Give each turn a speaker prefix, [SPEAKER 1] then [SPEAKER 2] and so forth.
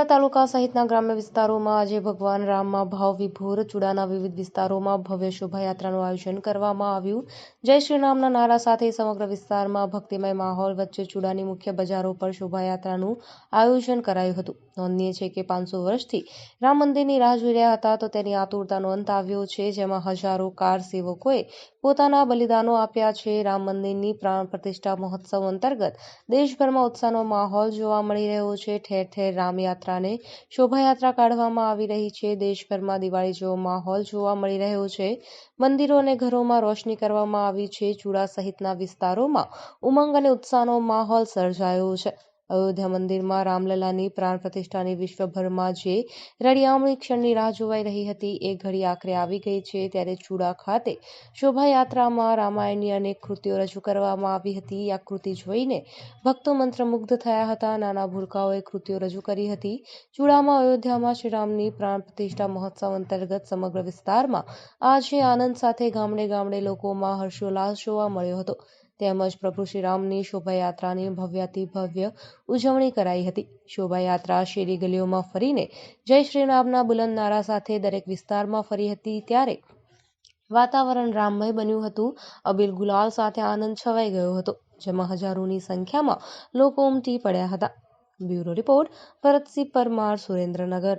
[SPEAKER 1] ચુડા તાલુકા સહિતના ગ્રામ્ય વિસ્તારોમાં આજે ભગવાન રામમાં ભાવ વિભોર, ચૂડાના વિવિધ વિસ્તારોમાં ભવ્ય શોભાયાત્રાનું આયોજન કરવામાં આવ્યું. જય શ્રી રામના નારા સાથે સમગ્ર વિસ્તારમાં ભક્તિમય માહોલ વચ્ચે ચૂડાની મુખ્ય બજારો પર શોભાયાત્રાનું આયોજન કરાયું હતું. નોંધનીય છે કે પાંચસો વર્ષથી રામ મંદિરની રાહ જોઈ રહ્યા હતા તો તેની આતુરતાનો અંત આવ્યો છે, જેમાં હજારો કાર સેવકોએ પોતાના બલિદાનો આપ્યા છે. રામ મંદિરની પ્રાણ પ્રતિષ્ઠા મહોત્સવ અંતર્ગત દેશભરમાં ઉત્સાહનો માહોલ જોવા મળી રહ્યો છે. ઠેર ઠેર રામયાત્રાને શોભાયાત્રા કાઢવામાં આવી રહી છે. દેશભરમાં દિવાળી જેવો માહોલ જોવા મળી રહ્યો છે. મંદિરો અને ઘરોમાં રોશની કરવામાં આવી છે. ચૂડા સહિતના વિસ્તારોમાં ઉમંગ અને ઉત્સાહનો માહોલ સર્જાયો છે. અયોધ્યા મંદિરમાં રામલલાની પ્રાણ પ્રતિષ્ઠાની વિશ્વભરમાં જે રળિયામણી ક્ષણની રાહ જોવાઈ રહી હતી, એ ઘડી આખરે આવી ગઈ છે ત્યારે ચૂડા ખાતે શોભાયાત્રામાં રામાયણની અનેક કૃતિઓ રજૂ કરવામાં આવી હતી. આ કૃતિ જોઈને ભક્તો મંત્રમુગ્ધ થયા હતા. નાના ભૂલકાઓએ કૃતિઓ રજૂ કરી હતી. ચૂડામાં અયોધ્યામાં શ્રીરામની પ્રાણ પ્રતિષ્ઠા મહોત્સવ અંતર્ગત સમગ્ર વિસ્તારમાં આજે આનંદ સાથે ગામડે ગામડે લોકોમાં હર્ષોલ્લાસ જોવા મળ્યો હતો. તેમજ પ્રભુ શ્રીરામની શોભાયાત્રાની ભવ્યાતિ ભવ્ય ઉજવણી કરાઈ હતી. શોભાયાત્રા શેરી ગલીઓમાં ફરીને જય શ્રીરામના બુલંદ નારા સાથે દરેક વિસ્તારમાં ફરી હતી ત્યારે વાતાવરણ રામમય બન્યું હતું. અબીલ ગુલાલ સાથે આનંદ છવાઈ ગયો હતો, જેમાં હજારોની સંખ્યામાં લોકો ઉમટી પડ્યા હતા. Bureau report Bharatsinh Parmar, Surendranagar.